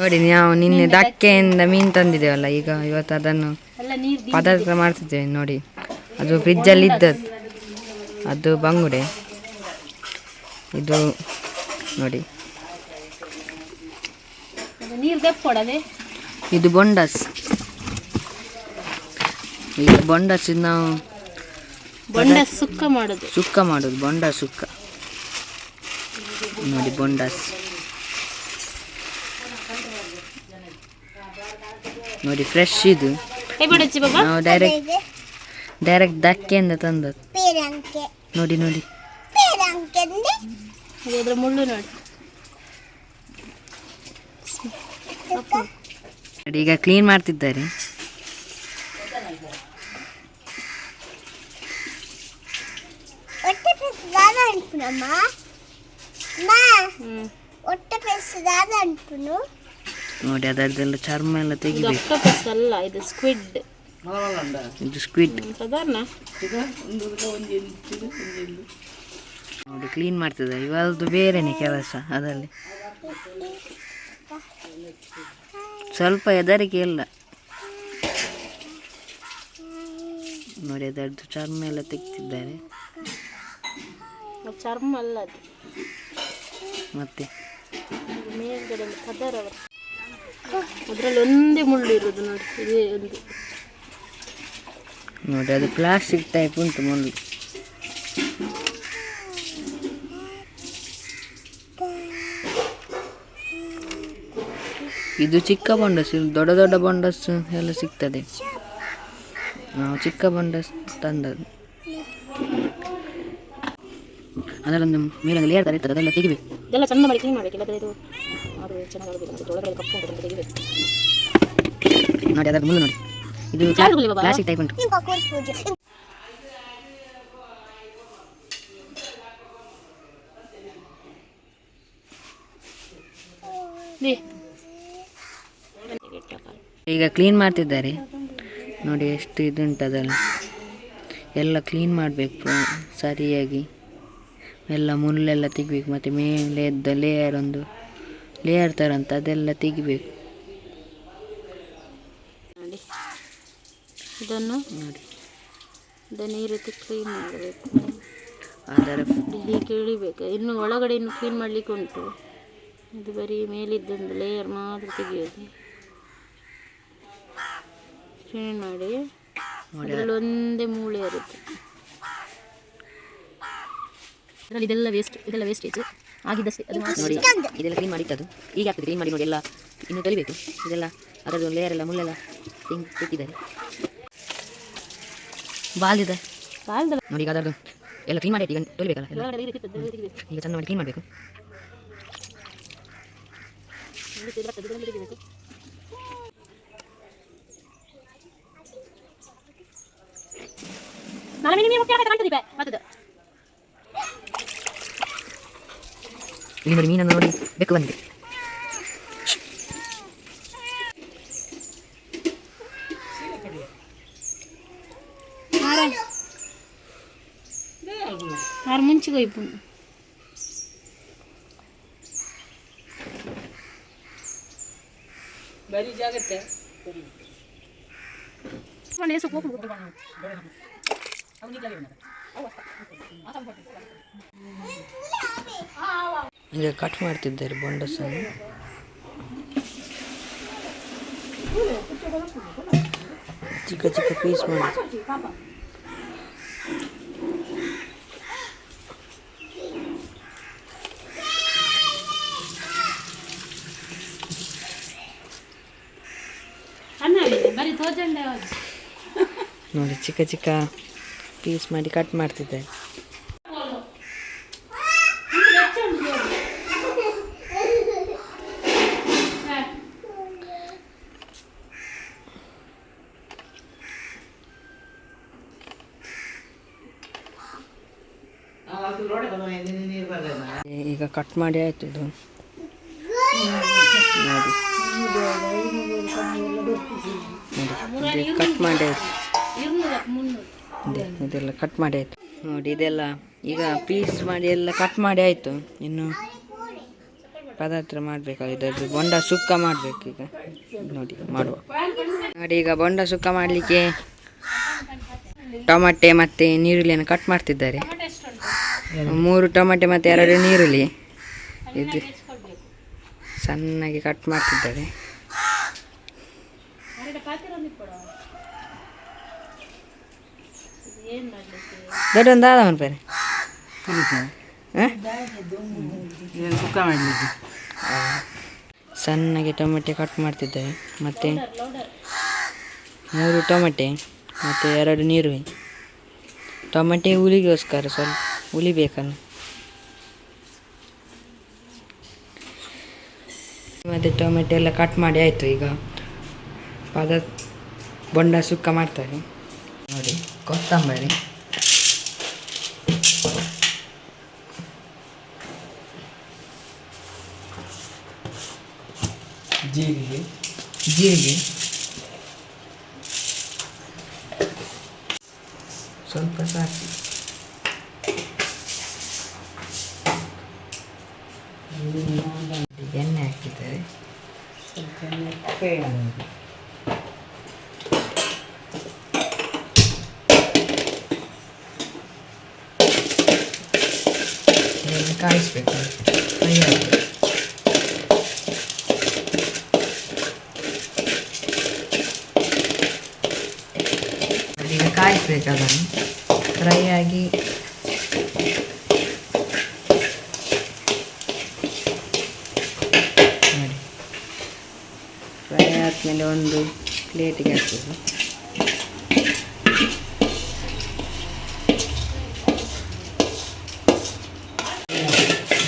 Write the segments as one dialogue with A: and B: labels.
A: ನೋಡಿ ನಾವು ನಿನ್ನೆ ದಕ್ಕೆಯಿಂದ ಮೀನು ತಂದಿದ್ದೇವಲ್ಲ ಈಗ ಇವತ್ತು ಅದನ್ನು ಪದಾರ್ಥ ಮಾಡ್ತಿದ್ದೇವೆ ನೋಡಿ. ಅದು ಫ್ರಿಜ್ಜಲ್ಲಿ ಇದ್ದದ್ದು ಅದು ಬಂಗುಡೆ. ಇದು ನೋಡಿ. ಇದು ಬೊಂಡಸ್. ಇದು ಬೊಂಡಸ್ ಇದು ನಾವು
B: ಬೊಂಡ ಸುಕ್ಕ ಮಾಡೋದು.
A: ಸುಕ್ಕ ಮಾಡೋದು ಬೊಂಡ ಸುಕ್ಕ. ನೋಡಿ ಬೊಂಡಸ್. ನೋಡಿ ಫ್ರೆಶ್ ಇದು. ನಾವು ಡೈರೆಕ್ಟ್ ಡೈರೆಕ್ಟ್ ದಕ್ಕೆಯಿಂದ ತಂದದ್ದು. ನೋಡಿ ನೋಡಿ.
B: ಮುಳ್ಳು ನೋಡಿ.
A: ಈಗ ಕ್ಲೀನ್ ಮಾಡ್ತಿದ್ದಾರೆ.
C: ಒಟ್ಟೆ ಪ್ಲೇಸ್ ದಾದ ಅಂಟುನು
A: ನೋಡಿ ಅದರದೆಲ್ಲ ಚರ್ಮ ಎಲ್ಲ
B: ಇದು
A: ತೆಗಿಬೇಕು.
B: ಅಲ್ಲ ಇದು ಸ್ಕ್ವಿಡ್
A: ಇದು ಸ್ಕ್ವಿಡ್
B: ಸಾಧಾರಣ
A: ನೋಡಿ ಕ್ಲೀನ್ ಮಾಡ್ತಿದ್ದಾರೆ. ಇವಳದು ಬೇರೆನೆ ಕೆಲಸ ಅದರಲ್ಲಿ. ಸ್ವಲ್ಪ ಹೆದರಿಕೆ ಇಲ್ಲ. ನೋಡಿ ಅದರದ್ದು ಚರ್ಮ ಎಲ್ಲ ತೆಗಿತಿದ್ದಾರೆ
B: ಚರ್ಮ ಅಲ್ಲ ಅದು.
A: ಮತ್ತೆ?
B: ಮೇಲ್ಗಡೆ ಪದರ ಅದರಲ್ಲಿ ಒಂದೇ ಮುಳ್ಳು ಇರೋದು ನೋಡಿ ಇದೇ ಒಂದು.
A: ನೋಡಿ ಅದು ಪ್ಲಾಸ್ಟಿಕ್ ಟೈಪ್ ಉಂಟು ಮುಳ್ಳು. ಇದು ಚಿಕ್ಕ ಬೊಂಡಸ್ ಇಲ್ಲಿ ದೊಡ್ಡ ದೊಡ್ಡ ಬಂಡಸ್ ಎಲ್ಲ ಸಿಗ್ತದೆ. ನಾವು ಚಿಕ್ಕ ಬೊಂಡಸ್ ತಂದದ್ದು. ಅದರೊಂದು ಮೇಲೆ ಲೇಯರ್ ಇರ್ತದೆ ಅದೆಲ್ಲ ತೆಗಿಬೇಕು.
B: ಇದೆಲ್ಲ ಸಣ್ಣ ಮಾಡಿ ಕ್ಲೀನ್ ಮಾಡಬೇಕು ಚೆನ್ನಾಗಿ ಬಂದಿದೆ ಒಳಗಡೆ ಕಪ್ಪು ಬಂದು ತೆಗೆದು
A: ನೋಡಿ ಅದರ ಮುಂದೆ ನೋಡಿ ಇದು ಪ್ಲಾಸ್ಟಿಕ್ ಟೈಪ್ ಉಂಟು ಈಗ ಕ್ಲೀನ್ ಮಾಡ್ತಿದ್ದಾರೆ. ನೋಡಿ ಎಷ್ಟು ಇದುಂಟದಲ್ಲ ಎಲ್ಲ ಕ್ಲೀನ್ ಮಾಡಬೇಕು ಸರಿಯಾಗಿ. ಎಲ್ಲ ಮುಳ್ಳೆಲ್ಲ ತೆಗಿಬೇಕು ಮತ್ತು ಮೇಲೆ ಲೇಯರ್ ಒಂದು. ಲೇಯರ್ ಥರ ಅಂತ ಅದೆಲ್ಲ ತೆಗಿಬೇಕು.
B: ನೋಡಿ. ಇದನ್ನು
A: ನೋಡಿ.
B: ಇದನ್ನು ಈ ರೀತಿ ಕ್ಲೀನ್ ಮಾಡಬೇಕು.
A: ಅದರ
B: ಹೀಗೆ ಇಳಿಬೇಕು? ಇನ್ನು ಒಳಗಡೆ ಇನ್ನು ಕ್ಲೀನ್ ಮಾಡಲಿಕ್ಕೆ ಉಂಟು. ಇದು ಬರೀ ಮೇಲಿದ್ದೊಂದು ಲೇಯರ್ ಮಾತ್ರ ತೆಗೆಯೋದು. ಕ್ಲೀನ್ ಮಾಡಿ. ಅದರಲ್ಲಿ ಒಂದೇ ಮೂಳೆ ಇರುತ್ತೆ. ಇದರಲ್ಲಿ ಇದೆಲ್ಲ ವೇಸ್ಟ್ ಇದೆಲ್ಲ ವೇಸ್ಟೇಜ್ ಆಗಿದ್ದಷ್ಟೇ ಅದು
A: ನೋಡಿ. ಇದೆಲ್ಲ ಕ್ಲೀನ್ ಮಾಡಿಟ್ಟದು ಈಗ ಆಗ್ತದೆ ಕ್ಲೀನ್ ಮಾಡಿ ನೋಡಿ ಎಲ್ಲ ಇನ್ನು ತೊಳಿಬೇಕು. ಇದೆಲ್ಲ ಅದರದ್ದು ಲೇಯರ್ ಎಲ್ಲ ಮುಳ್ಳೆಲ್ಲ ತೆಂಗ್ ತೆಗ್ದಿದ್ದಾರೆ ಬಾಲ್ದಿದೆ. ನೋಡಿ ಈಗ ಅದರದ್ದು ಎಲ್ಲ ಕ್ಲೀನ್ ಮಾಡಿ ಈಗ
B: ತೆಗಿಬೇಕು.
A: ಈಗ ಚೆಂದ ಮಾಡಿ ಕ್ಲೀನ್ ಮಾಡಬೇಕು.
B: ನಾನು ನಿಮಗೆ ಮುಖ್ಯ ಕಾಣ್ತದೆ ಬೇ-
A: ಇಲ್ಲಿ ನೋಡಿ ಮೀನನ್ನು ನೋಡಿ ಬೆಕ್ಕು ಬಂದಿದೆ
B: ಆರು ಮುಂಚಿಗೆ ಹೋಯ್ಪುಂಡು ಬರೀ ಜಾಗತ್ತೆ
A: ಈಗ ಕಟ್ ಮಾಡ್ತಿದ್ದಾರೆ ಬೊಂಡಸನ್ನು ಚಿಕ್ಕ ಚಿಕ್ಕ ಪೀಸ್ ಮಾಡಿ. ನೋಡಿ ಚಿಕ್ಕ ಚಿಕ್ಕ ಪೀಸ್ ಮಾಡಿ ಕಟ್ ಮಾಡ್ತಿದ್ದಾರೆ ಈಗ ಕಟ್ ಮಾಡಿ ಆಯ್ತು ಇದು. ನೋಡಿ. ಕಟ್ ಮಾಡಿ ಆಯ್ತು. ಇದೆಲ್ಲ ಕಟ್ ಮಾಡಿ ಆಯಿತು. ನೋಡಿ, ಇದೆಲ್ಲ ಈಗ ಪೀಸ್ ಮಾಡಿ ಎಲ್ಲ ಕಟ್ ಮಾಡಿ ಆಯಿತು. ಇನ್ನು ಪದಾರ್ಥ ಮಾಡಬೇಕಲ್ಲ ಇದರದ್ದು ಬೊಂಡ ಸುಕ್ಕ ಮಾಡಬೇಕು ಈಗ ನೋಡಿ, ಮಾಡುವ. ನೋಡಿ, ಈಗ ಬೊಂಡ ಸುಕ್ಕ ಮಾಡಲಿಕ್ಕೆ ಟೊಮಟೆ ಮತ್ತು ನೀರುಳ್ಳಿಯನ್ನು ಕಟ್ ಮಾಡ್ತಿದ್ದಾರೆ. ಮೂರು ಟೊಮಟೆ ಮತ್ತು ಎರಡು ನೀರುಳ್ಳಿ ಇದು ಸಣ್ಣಗೆ ಕಟ್ ಮಾಡ್ತಿದ್ದಾರೆ. ದೊಡ್ಡ ಒಂದು ಆದ ಬೇರೆ.
D: ಸುಕ್ಕ ಮಾಡಲಿಕ್ಕೆ.
A: ಸಣ್ಣಗೆ ಟೊಮೆಟೆ ಕಟ್ ಮಾಡ್ತಿದ್ದಾರೆ. ಮತ್ತೆ ಮೂರು ಟೊಮೆಟೆ ಮತ್ತೆ ಎರಡು ನೀರು ಟೊಮೆಟೆ ಹುಲಿಗೋಸ್ಕರ ಸ್ವಲ್ಪ ಹುಲಿ ಬೇಕಲ್ಲ ಮತ್ತು ಟೊಮೆಟೊ ಎಲ್ಲ ಕಟ್ ಮಾಡಿ ಆಯಿತು ಈಗ. ಪದ ಬೊಂಡ ಸುಕ್ಕ ಮಾಡ್ತಾರೆ. ನೋಡಿ ಕೊತ್ತಂಬರಿ.
D: ಜೀರಿಗೆ.
A: ಜೀರಿಗೆ. ಸ್ವಲ್ಪ ಸಾಕು ಎಣ್ಣೆ ಹಾಕಿದ್ದಾರೆ
D: ಸ್ವಲ್ಪ ಫ್ರೈ ಮಾಡಬೇಕು
A: ಇದನ್ನು ಕಾಯಿಸ್ಬೇಕು ಫ್ರೈ ಆಗಬೇಕು ಈಗ ಕಾಯಿಸ್ಬೇಕು ಅದನ್ನು ಫ್ರೈ ಆಗಿ ನೋಡಿ ಫ್ರೈ ಆದಮೇಲೆ ಒಂದು ಪ್ಲೇಟಿಗೆ ಹಾಕ್ಬೇಕು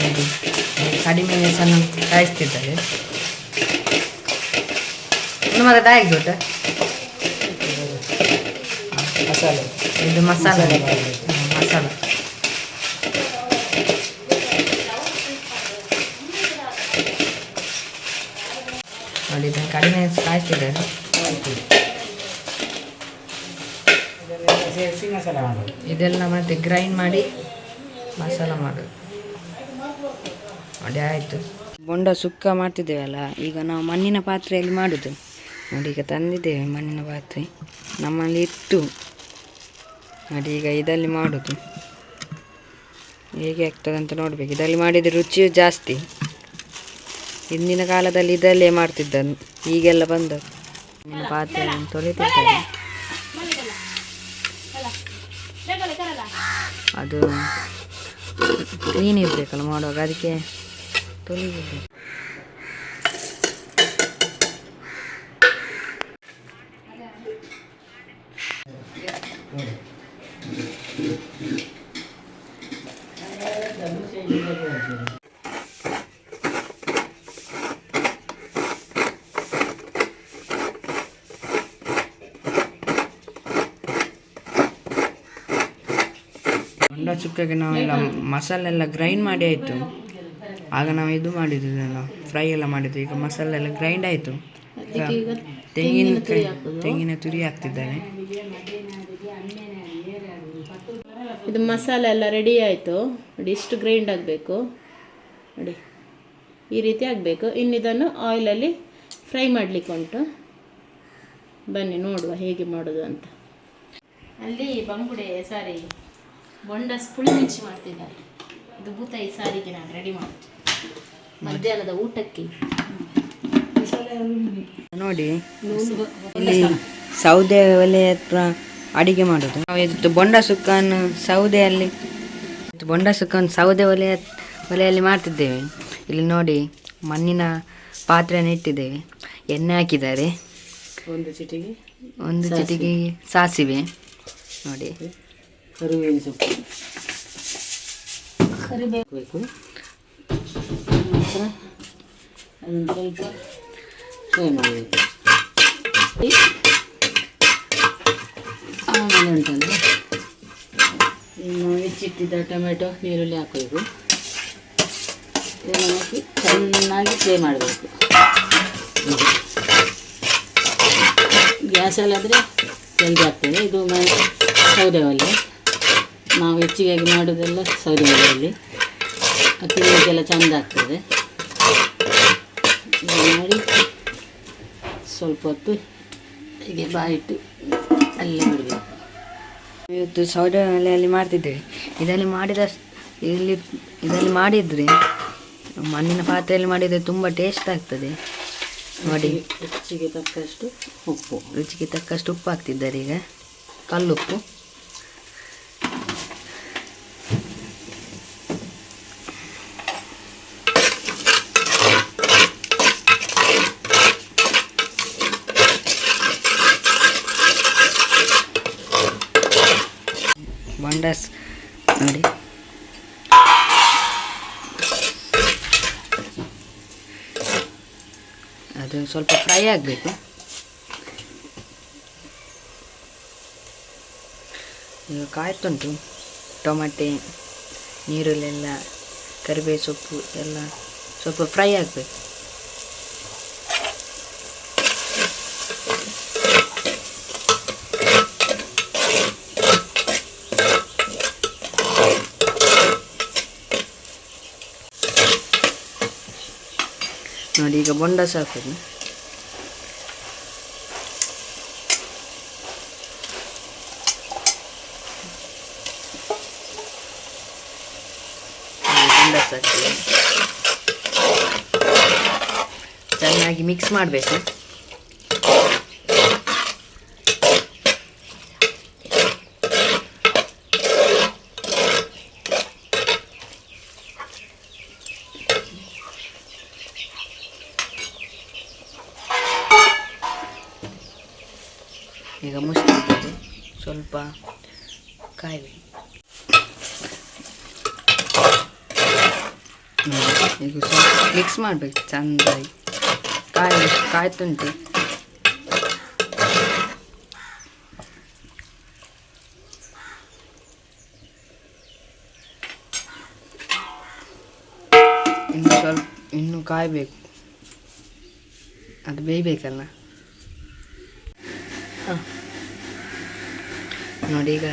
A: ನೋಡಿ, ಕಡಿಮೆ ಸಣ್ಣ ಕಾಯಿಸ್ತಿದ್ದಾರೆ. ತಾಯಿಗೆ ಗೊತ್ತಾ?
D: ಮಸಾಲೆ.
A: ಇದು ಮಸಾಲೆ. ಮಸಾಲೆ. ನೋಡಿ ಇದನ್ನು ಕಡಿಮೆ ಕಾಯಿಸ್ತಿದ್ದಾರೆ. ಇದೆಲ್ಲ ಮತ್ತೆ ಗ್ರೈಂಡ್ ಮಾಡಿ ಮಸಾಲ ಮಾಡೋದು. ನೋಡಿ ಆಯಿತು. ಬೊಂಡ ಸುಕ್ಕ ಮಾಡ್ತಿದ್ದೇವಲ್ಲ, ಈಗ ನಾವು ಮಣ್ಣಿನ ಪಾತ್ರೆಯಲ್ಲಿ ಮಾಡೋದು. ನೋಡಿ, ಈಗ ತಂದಿದ್ದೇವೆ ಮಣ್ಣಿನ ಪಾತ್ರೆ. ನಮ್ಮಲ್ಲಿ ಇತ್ತು. ನೋಡಿ, ಈಗ ಇದರಲ್ಲಿ ಮಾಡೋದು. ಹೇಗೆ ಆಗ್ತದೆ ಅಂತ ನೋಡಬೇಕು. ಇದರಲ್ಲಿ ಮಾಡಿದರೆ ರುಚಿಯು ಜಾಸ್ತಿ. ಹಿಂದಿನ ಕಾಲದಲ್ಲಿ ಇದರಲ್ಲೇ ಮಾಡ್ತಿದ್ದನು ಈಗೆಲ್ಲ ಬಂದ ಪಾತ್ರೆಯನ್ನು ತೊಳಿತಿದ್ದಾರೆ ಅದು ಕ್ಲೀನ್ ಇರಬೇಕಲ್ಲ ಮಾಡುವಾಗ. ಅದಕ್ಕೆ ತೊಳಿಬೇಕು ಚುಕ್ಕಗೆ ನಾವೆಲ್ಲ ಮಸಾಲೆ ಎಲ್ಲ ಗ್ರೈಂಡ್ ಮಾಡಿ ಆಯಿತು. ಆಗ ನಾವು ಇದು ಮಾಡಿದ್ವಿ ಫ್ರೈ ಎಲ್ಲ ಮಾಡಿದ್ವಿ. ಈಗ ಮಸಾಲೆ ಎಲ್ಲ ಗ್ರೈಂಡ್ ಆಯಿತು. ಈಗ ತೆಂಗಿನ ತೆಂಗಿನ ತುರಿ ಹಾಕ್ತಿದ್ದೇನೆ
B: ಇದು ಮಸಾಲೆ ಎಲ್ಲ ರೆಡಿ ಆಯಿತು. ನೋಡಿ ಇಷ್ಟು ಗ್ರೈಂಡ್ ಆಗಬೇಕು. ನೋಡಿ ಈ ರೀತಿ ಆಗಬೇಕು. ಇನ್ನಿದನ್ನು ಆಯಿಲಲ್ಲಿ ಫ್ರೈ ಮಾಡಲಿಕ್ಕೆ ಉಂಟು. ಬನ್ನಿ ನೋಡುವ ಹೇಗೆ ಮಾಡೋದು ಅಂತ. ಅಲ್ಲಿ ಬಂಗುಡೆ ಸಾರಿ ಬೊಂಡಸ್ ಪುಳಿ ಮಿಂಚಿ ಮಾಡ್ತಿದ್ದಾರೆ. ಇದು ಬೂತಾಯಿ ಸಾರಿಗೆ ನಾನು ರೆಡಿ ಮಾಡ್ತೀನಿ. ಮಧ್ಯಾಹ್ನದ ಊಟಕ್ಕೆ.
A: ನೋಡಿ ಇಲ್ಲಿ ಸೌದೆ ಒಲೆ ಹತ್ರ ಅಡಿಗೆ ಮಾಡೋದು. ನಾವು ಇದು ಬೊಂಡ ಸುಕ್ಕನ್ನು ಸೌದೆಯಲ್ಲಿ ಬೊಂಡ ಸುಕ್ಕನ್ನು ಸೌದೆ ಒಲೆ ಒಲೆಯಲ್ಲಿ ಮಾಡ್ತಿದ್ದೇವೆ. ಇಲ್ಲಿ ನೋಡಿ ಮಣ್ಣಿನ ಪಾತ್ರೆಯನ್ನು ಇಟ್ಟಿದ್ದೇವೆ. ಎಣ್ಣೆ ಹಾಕಿದ್ದಾರೆ.
D: ಒಂದು ಚಿಟಿಗೆ
A: ಒಂದು ಚಿಟಿಗೆ ಸಾಸಿವೆ. ನೋಡಿ.
D: ಕರಿಬೇವಿನ ಸೊಪ್ಪು. ಕರಿಬೇಕು ನಂತರ ಅದನ್ನು ಸ್ವಲ್ಪ ಫ್ರೈ ಮಾಡಬೇಕು ಆಮೇಲೆ ಉಂಟಲ್ಲ ಇನ್ನು ಹೆಚ್ಚಿಟ್ಟಿದ್ದ ಟೊಮೆಟೊ, ಈರುಳ್ಳಿ ಹಾಕಬೇಕು ಇದನ್ನು ಹಾಕಿ ಚೆನ್ನಾಗಿ ಫ್ರೈ ಮಾಡಬೇಕು. ಗ್ಯಾಸಲ್ಲಾದರೆ ಜಲ್ದಿ ಆಗ್ತದೆ. ಇದು ಮ ಸೌದೆ ಒಲೆ. ನಾವು ಹೆಚ್ಚಿಗಾಗಿ ಮಾಡೋದೆಲ್ಲ ಸೌದೆ ಒಲೆಯಲ್ಲಿ. ತಿನ್ನಲಿಕ್ಕೆಲ್ಲ ಚೆಂದ ಆಗ್ತದೆ. ಮಾಡಿ ಸ್ವಲ್ಪ ಹೊತ್ತು ಹೀಗೆ ಬಾಯಿಟ್ಟು ಅಲ್ಲೇ ಬಿಡಬೇಕು
A: ಇವತ್ತು ಸೌದೆ ಒಲೆಯಲ್ಲಿ ಮಾಡ್ತಿದ್ದೇವೆ ಇದರಲ್ಲಿ ಮಾಡಿದ ಇಲ್ಲಿ ಇದರಲ್ಲಿ ಮಾಡಿದರೆ ಮಣ್ಣಿನ ಪಾತ್ರೆಯಲ್ಲಿ ಮಾಡಿದರೆ ತುಂಬ ಟೇಸ್ಟ್ ಆಗ್ತದೆ. ನೋಡಿ
D: ರುಚಿಗೆ ತಕ್ಕಷ್ಟು ಉಪ್ಪು.
A: ರುಚಿಗೆ ತಕ್ಕಷ್ಟು ಉಪ್ಪು ಹಾಕ್ತಿದ್ದಾರೆ ಈಗ. ಕಲ್ಲುಪ್ಪು. ಬಂಡಸ್ ನೋಡಿ. ಅದು ಸ್ವಲ್ಪ ಫ್ರೈ ಆಗಬೇಕು. ಈಗ ಕಾಯ್ತುಂಟು ಟೊಮೆಟೆ ನೀರುಳ್ಳೆಲ್ಲ ಕರಿಬೇವು ಸೊಪ್ಪು ಎಲ್ಲ ಸ್ವಲ್ಪ ಫ್ರೈ ಆಗಬೇಕು ನೋಡಿ ಈಗ ಬೊಂಡ ಹಾಕ್ತೀವಿ ಚೆನ್ನಾಗಿ ಮಿಕ್ಸ್ ಮಾಡಬೇಕು ಈಗ ಮುಚ್ಚಿಬಿಟ್ಟು ಸ್ವಲ್ಪ ಕಾಯಬೇಕು ನೋಡಿ, ಈಗ ಸ್ವಲ್ಪ ಮಿಕ್ಸ್ ಮಾಡಬೇಕು ಚೆಂದಾಗಿ. ಕಾಯಿ ಕಾಯ್ತುಂಟು. ಇನ್ನು ಸ್ವಲ್ಪ ಇನ್ನು ಕಾಯಬೇಕು. ಅದು ಬೇಯಬೇಕಲ್ಲ. ಹಾಂ. ನೋಡಿ ಈಗ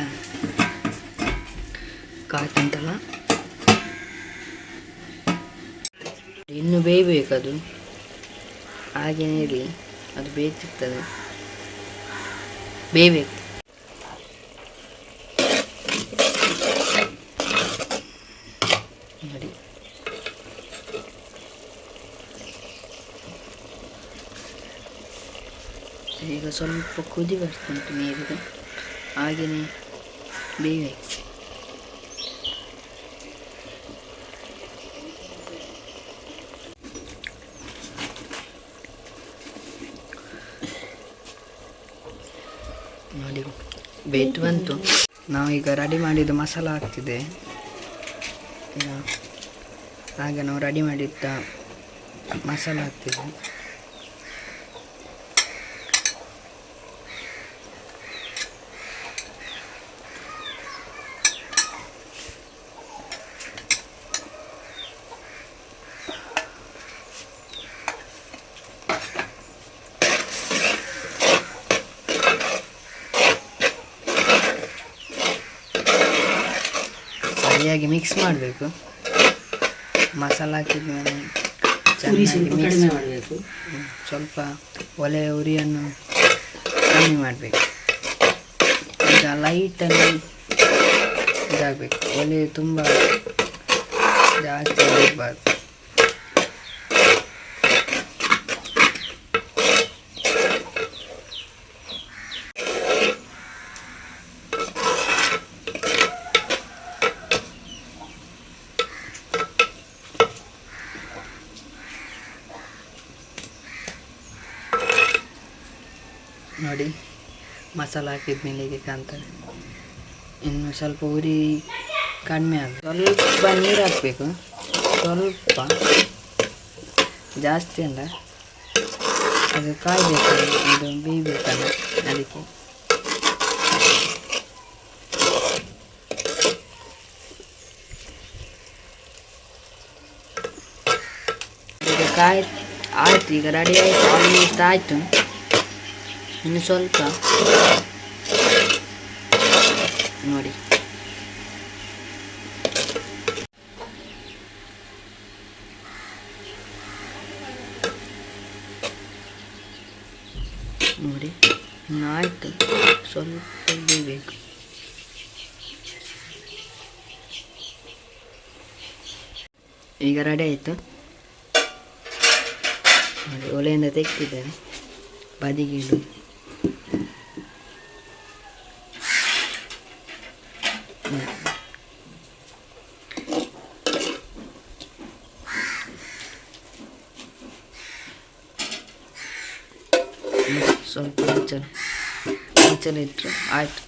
A: ಕಾಯ್ತಂತಲ್ಲ. ಇನ್ನು ಬೇಯಬೇಕದು ಹಾಗೇನೇ ಇರಲಿ, ಅದು ಬೇಯ್ತಿರ್ತದೆ. ಬೇಯಬೇಕು. ಈಗ ಸ್ವಲ್ಪ ಕುದಿ ಬರ್ತುಂಟು ನೀರಿಗೆ. ಹಾಗೆಯೇ ಬೇಯಬೇಕು ನೋಡಿ ಬೇಯ್ತು ಬಂತು. ನಾವೀಗ ರೆಡಿ ಮಾಡಿದ್ದು ಮಸಾಲ ಹಾಕ್ತಿದೆ ಹಾಗೆ ನಾವು ರೆಡಿ ಮಾಡಿದ್ದ ಮಸಾಲ ಹಾಕ್ತಿದ್ವಿ. ಸರಿಯಾಗಿ ಮಿಕ್ಸ್ ಮಾಡಬೇಕು. ಮಸಾಲ ಹಾಕಿದ ಮೇಲೆ ಚೆನ್ನಾಗಿ ಮಿಕ್ಸ್
D: ಮಾಡಬೇಕು.
A: ಸ್ವಲ್ಪ ಒಲೆ ಉರಿಯನ್ನು ಕಮ್ಮಿ ಮಾಡಬೇಕು. ಈಗ ಲೈಟಲ್ಲಿ ಇದಾಗಬೇಕು. ಒಲೆ ತುಂಬ ಜಾಸ್ತಿ ಇರಬಾರ್ದು. ನೋಡಿ, ಮಸಾಲ ಹಾಕಿದ ಮೇಲೆ ಹೀಗೆ ಕಾಣ್ತದೆ. ಇನ್ನು ಸ್ವಲ್ಪ ಉರಿ ಕಡಿಮೆ ಆಗ ಸ್ವಲ್ಪ ನೀರು ಹಾಕಬೇಕು. ಸ್ವಲ್ಪ ಜಾಸ್ತಿ ಅಲ್ಲ ಅದು ಕಾಯಬೇಕಲ್ಲ ಇದು ಬೇಯಬೇಕಲ್ಲ ಅದಕ್ಕೆ. ಈಗ ಕಾಯಿ ಆಯ್ತು, ಈಗ ರೆಡಿ ಆಯಿತು ಆಲ್ಮೋಸ್ಟ್ ಆಯಿತು. ಇನ್ನು ಸ್ವಲ್ಪ. ನೋಡಿ. ನೋಡಿ ನಾಯ್ತು. ಸ್ವಲ್ಪ ಬೇಕು. ಈಗ ರೆಡಿ ಆಯಿತು? ನೋಡಿ ಒಲೆಯಿಂದ ತೆಗ್ತಿದ್ದೇನೆ ಇಡೋದು ಸ್ವಲ್ಪ ಮುಚ್ಚಲು ಮುಚ್ಚಲು ಇಟ್ಟರು ಆಯಿತು.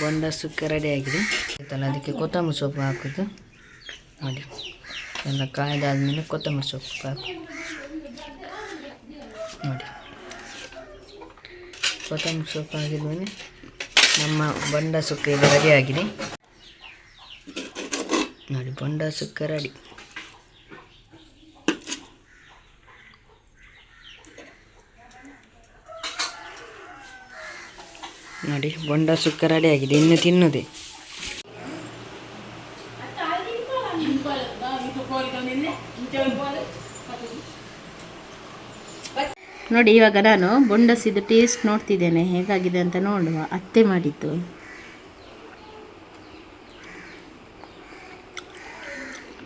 A: ಬೊಂಡ ಸುಕ್ಕ ರೆಡಿ ಆಗಿದೆ. ಆಯ್ತಲ್ಲ, ಅದಕ್ಕೆ ಕೊತ್ತಂಬರಿ ಸೊಪ್ಪು ಹಾಕೋದು. ನೋಡಿ ಎಲ್ಲ ಕಾಯ್ದಾದ್ಮೇಲೆ ಕೊತ್ತಂಬರಿ ಸೊಪ್ಪು ಹಾಕು ನೋಡಿ ಕೊತ್ತಂಬರಿ ಸೋಪ್ ಹಾಕಿದ್ಮೇಲೆ ನಮ್ಮ ಬೊಂಡ ಸುಕ್ಕ ಇದು ರೆಡಿ ಆಗಿದೆ. ನೋಡಿ, ಬೊಂಡ ಸುಕ್ಕ ರೆಡಿ ನೋಡಿ, ಬೊಂಡ ಸುಕ್ಕ ರೆಡಿ ಆಗಿದೆ. ಇನ್ನು ತಿನ್ನುದೆ.
B: ನೋಡಿ, ಇವಾಗ ನಾನು ಬೊಂಡಸಿದ್ದು ಟೇಸ್ಟ್ ನೋಡ್ತಿದ್ದೇನೆ, ಹೇಗಾಗಿದೆ ಅಂತ ನೋಡುವ. ಅತ್ತೆ ಮಾಡಿದ್ದು.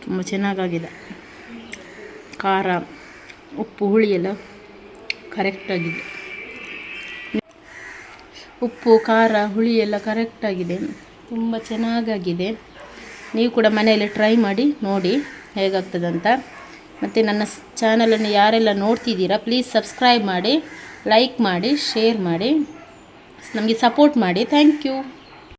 B: ತುಂಬ ಚೆನ್ನಾಗಾಗಿದೆ. ಖಾರ, ಉಪ್ಪು, ಹುಳಿ ಎಲ್ಲ ಕರೆಕ್ಟಾಗಿದೆ ಉಪ್ಪು, ಖಾರ, ಹುಳಿ ಎಲ್ಲ ಕರೆಕ್ಟಾಗಿದೆ ತುಂಬ ಚೆನ್ನಾಗಾಗಿದೆ. ನೀವು ಕೂಡ ಮನೆಯಲ್ಲಿ ಟ್ರೈ ಮಾಡಿ, ನೋಡಿ ಹೇಗಾಗ್ತದಂತ. ಮತ್ತು ನನ್ನ ಚಾನಲನ್ನು ಯಾರೆಲ್ಲ ನೋಡ್ತಿದ್ದೀರಾ ಪ್ಲೀಸ್ ಸಬ್ಸ್ಕ್ರೈಬ್ ಮಾಡಿ ಲೈಕ್ ಮಾಡಿ ಶೇರ್ ಮಾಡಿ, ನಮಗೆ ಸಪೋರ್ಟ್ ಮಾಡಿ. Thank you